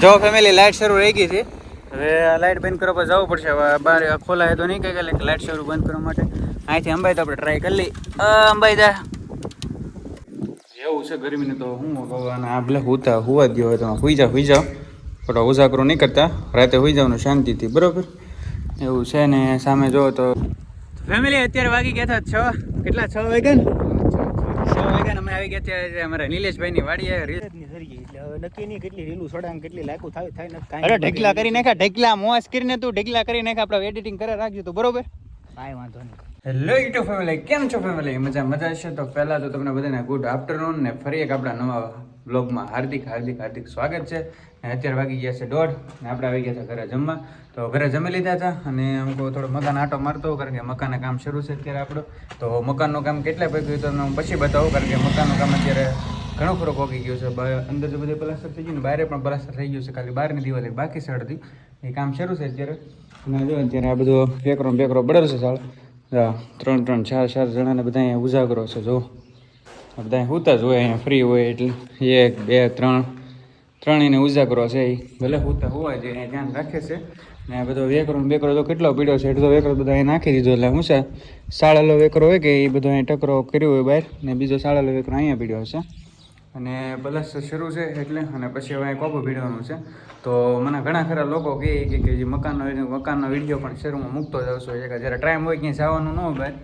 જો family light શરૂ રહી ગઈ છે. હવે લાઇટ બંધ કરવા જવું પડશે. બહાર ખોલાય તો નહીં કંઈક એટલે લાઇટ શરૂ બંધ કરવા માટે. અહીંથી અંબાઈ તો આપણે ટ્રાય કરી લઈ અંબાઈ જા. એવું છે ગરમીને તો હું ભગવાન, આ ભલે હુતા હુવા દો હોય તમે હુઈ જાઓ હુઈ જાઓ. ખોટો ઉજાગરો નહીં કરતા. રાતે હુઈ જવાનું શાંતિથી, બરોબર? એવું છે ને, સામે જો તો ફેમિલી અત્યારે વાગી ગયા હતા છ, કેટલા? છ વાગ્યા ને? અમે આવી ગયા અમારા નિલેશભાઈની વાડીએ નક્કી નહીં કેટલી રીલું સોડા કેટલી લાયકું થાય થાય નથી અરે ઢેકલા કરી નાખ્યા ઢેકલા મોસ કરીને તું ઢેકલા કરી નાખ્યા આપણે એડિટિંગ કરે રાખજો તો બરોબર? કાંઈ વાંધો નહીં. હેલો યુટ્યુબ ફેમિલી કેમ છો ફેમિલી મજા મજા છે તો પહેલા તો તમને બધાને ગુડ આફ્ટરનૂન ને ફરી એક આપણા નવા બ્લોગમાં હાર્દિક હાર્દિક હાર્દિક સ્વાગત છે. ને અત્યારે વાગી ગયા છે દોઢ ને આપણે આવી ગયા છે ઘરે જમવા. તો ઘરે જમી લીધા હતા અને અમુક થોડો મકાન આટો મારતો કારણ કે મકાનના કામ શરૂ છે અત્યારે આપણું. તો મકાનનું કામ કેટલા પૈકી તો હું પછી બતાવું, કારણ કે મકાનનું કામ અત્યારે ઘણો ખરો પોકી ગયો છે. અંદર જે બધે પ્લાસ્ટર થઈ ગયું ને બહાર પણ પ્લાસ્ટર થઈ ગયું છે. ખાલી બહારની દિવાલે બાકી અડધી. એ કામ શરૂ છે અત્યારે. અને જો અત્યારે આ બધો બેકરો બેકરો પેકરો છે સાળ. ત્રણ ત્રણ, ચાર ચાર જણાને બધા અહીંયા ઉજાગરો છે. જો બધા હુતા જ હોય, અહીંયા ફ્રી હોય એટલે એક, બે, ત્રણ, ત્રણેયને ઉજાગરો છે એ ભલે હુતા હોવા જોઈએ અહીંયા ધ્યાન રાખે છે. ને બધો વેકરો ને બેકરો તો કેટલો પીડ્યો છે, એટલો વેકરો બધા અહીં નાખી દીધો એટલે હું છે, સાળેલો વેકરો હોય કે એ બધો અહીં ટકરો કર્યો હોય બહાર, ને બીજો સાળેલો વેકરો અહીંયા પીડ્યો છે અને પ્લસ શરૂ છે એટલે, અને પછી હવે કોપો ભીડવાનું છે. તો મને ઘણા ખરા લોકો કહે કે જે મકાનનો મકાનનો વીડિયો પણ શરૂમાં મૂકતો જ આવશો. કે જ્યારે ટાઈમ હોય, ક્યાંય જવાનું ન હોય બહાર.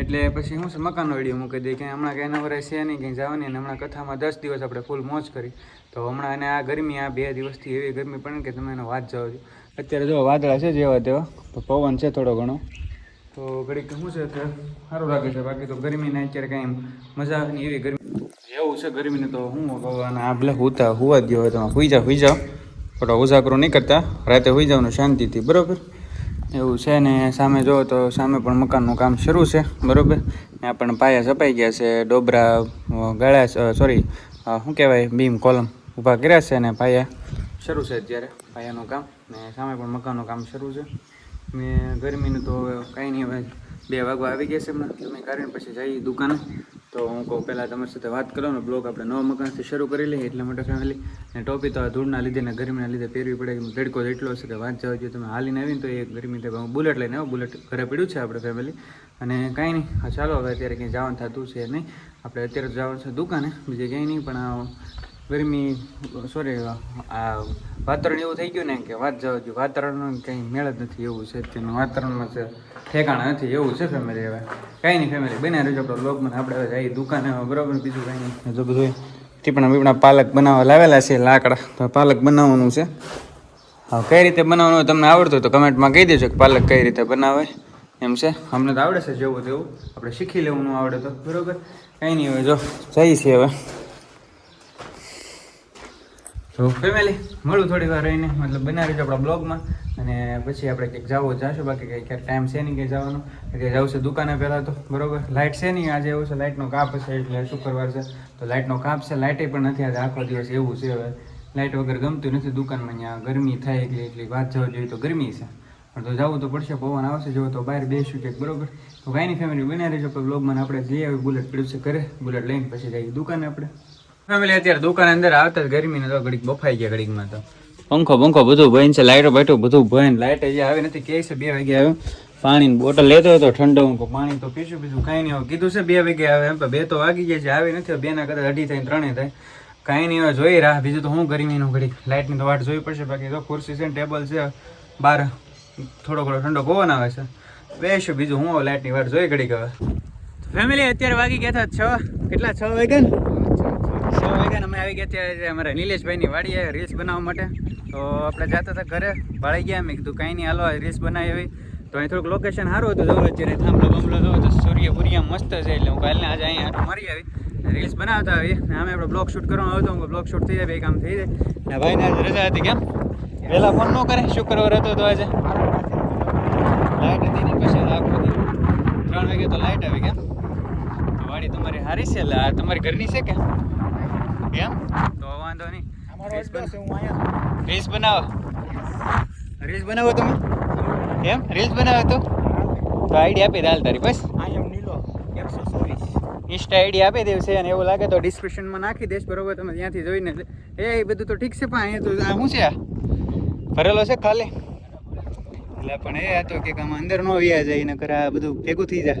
એટલે પછી શું છે મકાનનો વીડિયો મૂકી દઈએ. કે હમણાં કંઈ નવરે છે નહીં, ક્યાંય જવાની અને હમણાં કથામાં દસ દિવસ આપણે ફૂલ મોજ કરી. તો હમણાં અને આ ગરમી, આ બે દિવસથી એવી ગરમી પડે કે તમે એનો વાત જાઓ છો અત્યારે જો વાદળા છે જેવા તેવા પવન છે થોડો ઘણો. તો ઘડીક શું છે સારું લાગે છે. બાકી તો ગરમીને અત્યારે કાંઈ મજા આવે એવી ગરમી. એવું છે ગરમીને તો હું અને આ ભલે હુતા હુવા જ હોય તમે હુઈ જાઓ હુઈ જાઓ. ખોટો ઉજાગરો નહીં કરતા. રાતે હુઈ જવાનું શાંતિથી, બરોબર? એવું છે ને, સામે જો તો સામે પણ મકાનનું કામ શરૂ છે, બરોબર? ત્યાં પણ પાયા સપાઈ ગયા છે, ડોબરા ગાળ્યા સોરી શું કહેવાય, બીમ, કોલમ ઊભા કર્યા છે અને પાયા શરૂ છે અત્યારે, પાયાનું કામ. ને સામે પણ મકાનનું કામ શરૂ છે. ને ગરમીનું તો કાંઈ નહીં, હવે બે વાગવા આવી ગયા છે હમણાં. તમે કરીને પછી જઈએ દુકાને. તો હું કહું, પહેલાં તમારી સાથે વાત કરો ને બ્લોગ આપણે નવા મકાનથી શરૂ કરી લઈએ એટલા માટે ફેમિલી અને ટોપી તો આ ધૂળના લીધે ને ગરમીના લીધે પહેરવી પડે કે તડકો એટલો હશે કે વાત જવા જોઈએ તમે હાલીને આવીને તો એ ગરમી હું બુલેટ લઈને આવું, બુલેટ ઘરે પડ્યું છે આપણે ફેમિલી અને કાંઈ નહીં, હા, ચાલો, હવે અત્યારે ક્યાંય જવાનું થતું છે નહીં. આપણે અત્યારે જવાનું છે દુકાને, બીજે ક્યાંય નહીં, પણ ગરમી સોરી આ વાતાવરણ એવું થઈ ગયું ને કે વાત જવા જોઈએ વાતાવરણનો કંઈ મેળ જ નથી, એવું છે. તેનું વાતાવરણમાં છે, ઠેકાણા નથી, એવું છે ફેમિલી હવે. કાંઈ નહીં ફેમિલી બને રહેજો આપણો મને આપણે હવે જઈએ દુકાને બરાબર? બીજું કાંઈ નહીં જો બધું ટીપણા બીપણા પાલક બનાવવા લાવેલા છે લાકડા. તો પાલક બનાવવાનું છે. હા, કઈ રીતે બનાવવાનું તમને આવડતું તો કમેન્ટમાં કહી દેજો કે પાલક કઈ રીતે બનાવે. એમ છે? અમને તો આવડે છે જેવું તેવું. આપણે શીખી લેવું ન આવડે તો. બરોબર? કંઈ નહીં હવે, જો જઈએ છીએ હવે. તો ફેમિલી મળું થોડી વાર રહીને. મતલબ બનાવી આપણા બ્લોગમાં. અને પછી આપણે ક્યાંક જાવો જાશું, બાકી કંઈ ક્યાંક ટાઈમ છે નહીં કંઈ જવાનું. એટલે જવું છે દુકાને પહેલાં તો, બરોબર? લાઇટ છે નહીં, આજે એવું છે લાઇટનો કાપ છે એટલે શુક્રવાર છે. તો લાઇટનો કાપ છે લાઇટે પણ નથી આજે, આખો દિવસ એવું છે હવે. લાઇટ વગર ગમતું નથી દુકાનમાં, અહીંયા ગરમી થાય એટલી એટલી વાત જવા જોઈએ તો ગરમી છે. તો જવું તો પડશે, પવન આવશે, જો તો બહાર બેસું કે બરોબર? તો કાંઈ ફેમિલી બનાવી રહીશું બ્લોગમાં આપણે જઈએ આવી બુલેટ છે ઘરે બુલેટ લઈને પછી જઈએ દુકાને આપણે. ફેમિલી અત્યારે દુકાન અંદર આવતા જ ગરમીને તો ઘડીક બફાઈ ગયા ઘડીકમાં તો. પંખો પંખો બધું બંધ છે લાઇટો બાઇટો બધું બંધ. લાઇટ હજી આવી નથી, કે છે, બે વાગે આવે. પાણીની બોટલ લેતો હતો, ઠંડો હું પાણી તો પીશું પીશું, કાંઈ નહીં કીધું છે બે વાગે આવે એમ બે તો વાગી ગયા છે, આવી નથી બે બેના કદાચ અઢી થાય ત્રણે થાય. કાંઈ નહીં જોઈ રાહ. બીજું તો હું ગરમીનું ઘડીક? લાઇટની તો વાટ જોવી પડશે, બાકી તો ખુરશી છે ટેબલ છે બહાર થોડો ઘણો ઠંડો પવન આવે છે. બેસું, બીજું હું લાઇટની વાટ જોઈ ઘડીક હવે. ફેમિલી અત્યારે વાગી ગયા હતા છ, કેટલા, છ વાગ્યા ને? આવી ગયા ત્યારે અમારા નિલેશભાઈની વાડીએ રીલ્સ બનાવવા માટે. તો આપણે જતા હતા ઘરે, ભાળી ગયા મેં કીધું કાંઈ નહીં, હાલો રીલ્સ બનાવી આવી. તો અહીં થોડુંક લોકેશન સારું હતું. જવું અત્યારે થાંભલો બાંભલો જોવો તો સૂર્ય બુરિયા મસ્ત છે એટલે હું કાલે આજે અહીંયા મારી આવી. રીલ્સ બનાવતા આવી. ને અમે આપણે બ્લોગ શૂટ કરવાનો આવતો હું બ્લોગ શૂટ થઈ જાય, બે કામ થઈ જાય. ને ભાઈને આજે રજા હતી કેમ? પહેલાં ફોન ન કરે, શુક્રવાર હતો તો આજે. લાઇટ હતી ને પછી આખો ત્રણ વાગે તો લાઇટ આવી કેમ વાડી તમારી સારી છે, એટલે આ તમારી ઘરની છે કે? કેમ તો વાંધો નહીં. રીલ્સ બન- હું અહીંયા. રીલ્સ બનાવો. રીલ્સ બનાવો તમે? એમ? રીલ્સ બનાવો તો? તો આઈડિયા આપી દાલ તારી બસ. એમ ઇન્સ્ટા આઈડી આપી દેશે અને એવું લાગે તો ડિસ્ક્રિપ્શનમાં નાખી દેશ બરોબર? તમે ત્યાંથી જોઈને એ બધું તો ઠીક છે પણ અહીંયા તો આ શું છે આ? ભરેલો છે ખાલી? એટલે પણ એ હતો કે આમાં અંદર ન વ્યા જાય ને કરે આ બધું ભેગું થઈ જાય.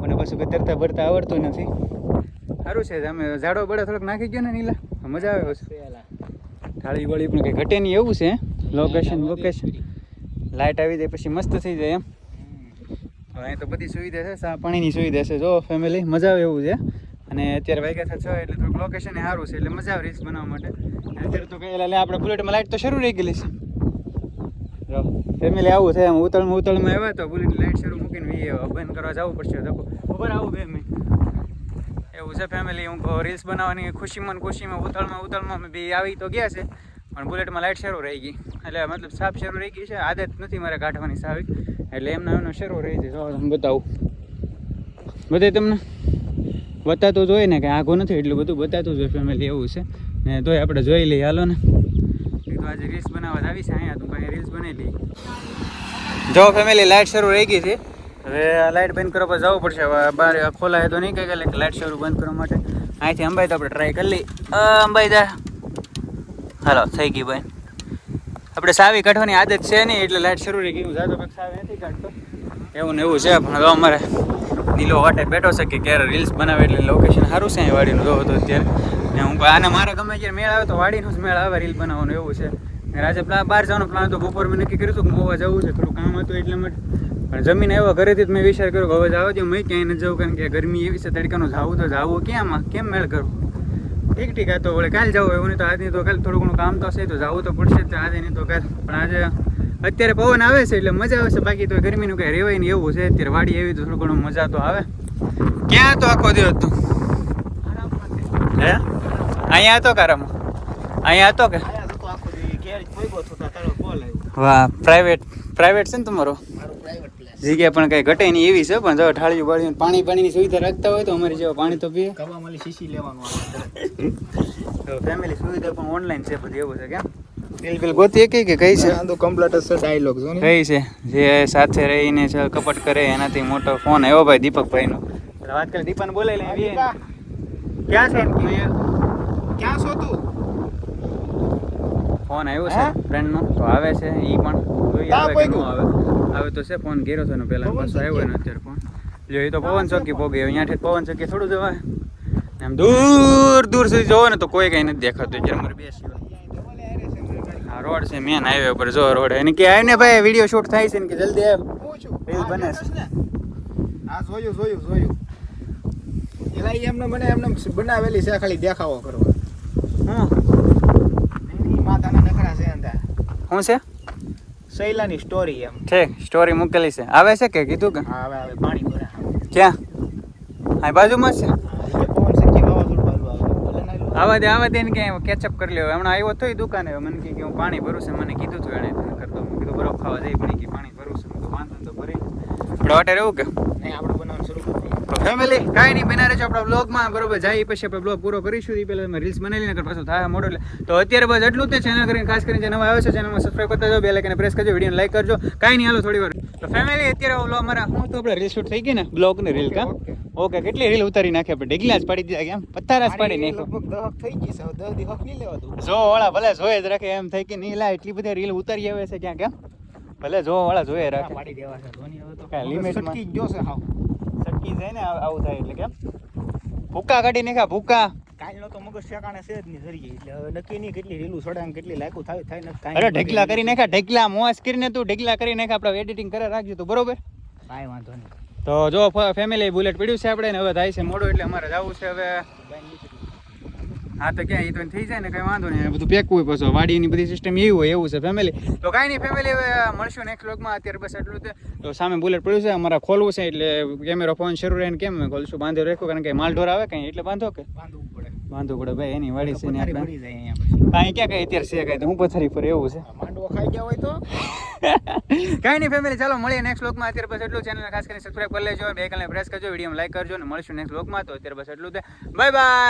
મને પાછું કંઈ તરતા ભરતા આવડતું નથી. સારું છે અમે ઝાડો બળો થોડોક નાખી ગયો ને નીલા. મજા આવે છે થાળી વળી પણ કંઈ ઘટે નહીં એવું છે લોકેશન લોકેશન લાઇટ આવી જાય પછી મસ્ત થઈ જાય એમ. અહીં તો બધી સુવિધા છે સા પાણીની સુવિધા છે. જો ફેમિલી મજા આવે એવું છે. અને અત્યારે વાગ્યા છે છ એટલે થોડુંક લોકેશન સારું છે એટલે મજા આવે રીલ્સ બનાવવા માટે. અત્યારે તો કહેલા લે આપણે બુલેટમાં લાઇટ તો શરૂ રહી ગયેલી છે. ફેમિલી આવું આમ ઉતળમાં ઉતળમાં આવ્યા તો બુલેટ લાઇટ શરૂ મૂકીને વી બંધ કરવા જવું પડશે. તો ખબર આવું બે મેં એવું છે ફેમિલી હું રીલ્સ બનાવવાની ખુશીમાં ખુશીમાં ઉતળમાં ઉતળમાં બી આવી તો ગયા છે. પણ બુલેટમાં લાઇટ શરૂ રહી ગઈ. એટલે મતલબ સાફ શરૂ રહી ગઈ છે. આદત નથી મારે કાઢવાની સાવી એટલે એમના એમનો શરૂ રહી છે તમને બતાવું. બધે તમને બતાતું જ હોય ને કે આઘું નથી એટલું બધું બતાતું જ હોય ફેમિલી એવું છે. ને તોય આપણે જોઈ લઈએ. હાલો ને. તો આજે રીલ્સ બનાવવા આવી છે. અહીંયા તું કાંઈ રીલ્સ બનાવી લઈ જો ફેમિલી લાઇટ શરૂ રહી ગઈ છે. હવે લાઇટ બંધ કરવા પર જવું પડશે. હવે બહાર ખોલાય તો નહીં, કઈ કે લાઇટ શરૂ બંધ કરવા માટે. અહીંથી અંબાઈ તો આપણે ટ્રાય કરી લઈ અંબાઈ દા. હાલો, થઈ ગઈ ભાઈ. આપણે સાવી કાઢવાની આદત છે નહીં, એટલે લાઇટ શરૂ રહી હું જાતો પછી સાવી નથી કાઢતો. એવું ને એવું છે, પણ હવે અમારે નીલો વાટે બેઠો છે કે ક્યારે રીલ્સ બનાવે એટલે લોકેશન સારું છે અહીં વાડીનું. જોવો તો અત્યારે ને હું આને મારે ગમે ત્યારે મેળ આવે તો વાડીનો જ મેળ આવે રીલ બનાવવાનું, એવું છે. રાજે બહાર જવાનો પ્લાન તો બપોર મેં નક્કી કર્યું હતું કે મોવા જવું છે, થોડું કામ હતું એટલે માટે. પણ જમીન એવા ઘરેથી જ મેં વિચાર કર્યો કે હવે જવા દો મેં ક્યાંય નથી જવું કારણ કે ગરમી એવી છે તડકાનું જાવું તો જાવું. ક્યાંમાં કેમ મેળ કરું ઠીક ઠીક આ તો વળે કાલ જવું એવું નહીં તો આજની તો કાલ થોડું ઘણું કામ તો હશે તો જવું તો પડશે જ તે આજે નહીં તો કાલ. પણ આજે અત્યારે પવન આવે છે એટલે મજા આવે છે બાકી તો ગરમીનું કંઈ રહેવાય નહીં એવું છે. અત્યારે વાડી એવી તો થોડું ઘણું મજા તો આવે. ક્યાં તો આખો દિવસ તું? હે? અહીંયા હતો કારામાં અહીંયા હતો કે? વાહ પ્રાઇવેટ પ્રાઇવેટ છે ને તમારો? જગ્યા પણ કઈ ઘટે નહીં એવી છે પણ જો ઠાળીઓ બાળીઓ પાણી પાણીની સુવિધા રાખતા હોય તો અમારી જેવા પાણી તો પીએ. તો ફેમિલી સુવિધા પણ ઓનલાઈન છે બધી એવું છે કેમ? બિલ બિલ ગોતી કે કે કઈ છે? કમ્પ્લીટ છે ડાયલોગ જો કઈ છે જે સાથે રહીને છે કપટ કરે એનાથી મોટો ફોન આવ્યો ભાઈ દીપકભાઈનો. એટલે વાત કરી દીપાને બોલાવી લે આવીએ ક્યાં છે? ક્યાં છો તું? ફોન આવ્યો છે ફ્રેન્ડનો તો આવે છે ઈ પણ. જોઈએ આવે કે આવે. આવે તો છે ફોન કર્યો છે ને પહેલાં પાછો આવ્યો ને અત્યારે ફોન. જો એ તો પવન ચોકી પોગે અહીંયાથી પવન ચોકી થોડું જવાય. એમ દૂર દૂર સુધી જોવો ને તો કોઈ કંઈ નથી દેખાતું અત્યારે અમારે બેસી આ રોડ છે મેન હાઈવે ઉપર જો રોડ. એને કે આવીને ભાઈ વીડિયો શૂટ થાય છે ને કે જલ્દી આવ. રીલ બને છે. હા જોયું જોયું જોયું. ઈ એમને મને એમને બનાવેલી છે ખાલી દેખાવો કરવા. હું. માતાના નખરા છે અંદર શું છે? શૈલાની સ્ટોરી એમ. ઠીક સ્ટોરી મૂકેલી છે. આવે છે કે કીધું કે? હા હવે હવે પાણી ભરે. ક્યાં? આ બાજુમાં છે? આવે? આવા દે આવા દે ને કે કેચઅપ કરી લેવો હમણાં આવ્યો તો દુકાને. મને કહે કે હું પાણી ભરું છે. મને કીધું તું એણે તને કરતો મેં કીધું બરફ ખાવા જઈ પણ કે પાણી ભરું છું. તો વાંધો તો ભરી આપણે વાટે રહેવું કે? નહીં આપણે તો ફેમિલી કાંઈ નહીં બના રહેજો આપણા બ્લોગમાં બરોબર જાય પછી આપણે બ્લોગ પૂરો કરીશું. એ પહેલાં તમે રીલ્સ બનાવી લઈને પાછું થાય મોડો એટલે. તો અત્યારે બસ એટલું જ તે. ચેનલ કરીને ખાસ કરીને જે નવા આવે છે ચેનલમાં સબસ્ક્રાઈબ કરતા જાઓ બે લાઈકને પ્રેસ કરજો વિડીયોને લાઈક કરજો. કાંઈ નહીં હાલો થોડી વાર તો ફેમિલી અત્યારે ઓલો અમારા હું તો આપણે રીલ શૂટ થઈ ગઈ ને રીલ કા? ઓકે. કેટલી રીલ ઉતારી નાખે આપણે? ઢેગલા જ પાડી દીધા કેમ પથ્થારા જ પાડી છે હક જો વાળા ભલે જોયે જ રાખે એમ થઈ કે નહીં લા એટલી બધી રીલ ઉતારી આવે છે ક્યાં કેમ ભલે જો વાળા જોયે રાખે. પાડી દેવા છે જાય ને આવ- થાય એટલે કેમ? ભૂકા કાઢી નાખ્યા ભૂકા. કાલનો તો મગજ ઠેકાણે છે જ નહીં ધરી એટલે હવે નક્કી નહીં કેટલી રીલું સડાંગ કેટલી લાયકું થાય થાય ને કાંઈ અરે ઢેકલા કરી નાખ્યા ઢેકલા મોસ કરીને તું ઢેકલા કરી નાખ્યા આપણે એડિટિંગ કરે રાખજો તો બરોબર? કાંઈ વાંધો નહીં. તો જો ફેમિલી બુલેટ પડ્યું છે આપણે ને હવે થાય છે મોડું એટલે અમારે જવું છે હવે. હા તો ક્યાં એ તો થઈ જાય ને કઈ વાંધો નહીં. બધું પેકવું હોય પછી. વાડીની બધી સિસ્ટમ એવી હોય એવું છે ફેમિલી તો કાંઈ નહીં ફેમિલી હવે મળશું નેક્સ્ટ વ્લોગમાં અત્યારે બસ એટલું જ. છે તો સામે બુલેટ પડ્યું છે અમારા ખોલવું છે એટલે કેમેરો ફોન શરૂ રહીને કેમ ખોલશું? બાંધો રાખો કારણ કે માલ ઢોર આવે કઈ એટલે બાંધો કે? બાંધવું પડે. બાંધવું પડે ભાઈ એની વાડી છે ને આપણે. પડી જાય અહીંયા પછી. કાંઈ ક્યાં કઈ અત્યારે છે કાંઈ હું પથારી પર એવું છે. માંડવો ખાઈ ગયા હોય તો? કઈ નહીં ફેમિલી ચાલો મળીએ નેક્સ્ટ વ્લોગમાં અત્યારે બસ એટલું ચેનલ ખાસ કરીને સબસ્ક્રાઈબ કરી લેજો બે કલને પ્રેસ કરજો વીડિયો લાઈક કરજો અને મળશું નેક્સ્ટ વ્લોગમાં તો અત્યારે બસ એટલું છે બાય બાય